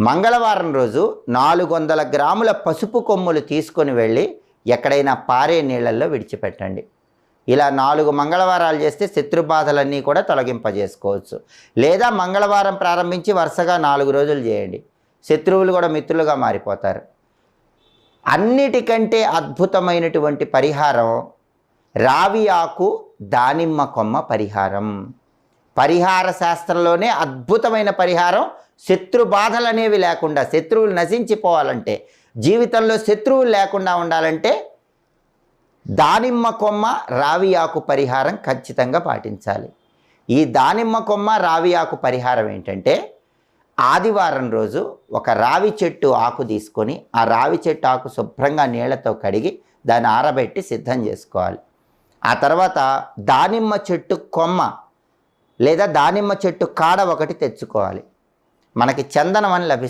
మంగళవారం రోజు నాలుగు వందల గ్రాముల పసుపు కొమ్ములు తీసుకొని వెళ్ళి ఎక్కడైనా పారే నీళ్ళల్లో విడిచిపెట్టండి. ఇలా నాలుగు మంగళవారాలు చేస్తే శత్రుబాధలన్నీ కూడా తొలగింపజేసుకోవచ్చు. లేదా మంగళవారం ప్రారంభించి వరుసగా నాలుగు రోజులు చేయండి. శత్రువులు కూడా మిత్రులుగా మారిపోతారు. అన్నిటికంటే అద్భుతమైనటువంటి పరిహారం రావి ఆకు దానిమ్మ కొమ్మ పరిహారం. పరిహార శాస్త్రంలోనే అద్భుతమైన పరిహారం. శత్రు బాధలు అనేవి లేకుండా శత్రువులు నశించిపోవాలంటే జీవితంలో శత్రువులు లేకుండా ఉండాలంటే దానిమ్మ కొమ్మ రావి ఆకు పరిహారం ఖచ్చితంగా పాటించాలి. ఈ దానిమ్మ కొమ్మ రావి ఆకు పరిహారం ఏంటంటే ఆదివారం రోజు ఒక రావి చెట్టు ఆకు తీసుకొని ఆ రావి చెట్టు ఆకు శుభ్రంగా నీళ్ళతో కడిగి దాన్ని ఆరబెట్టి సిద్ధం చేసుకోవాలి. ఆ తర్వాత దానిమ్మ చెట్టు కొమ్మ లేదా దానిమ్మ చెట్టు కాడ ఒకటి తెచ్చుకోవాలి. మనకి చందనం అని లభిస్తుంది.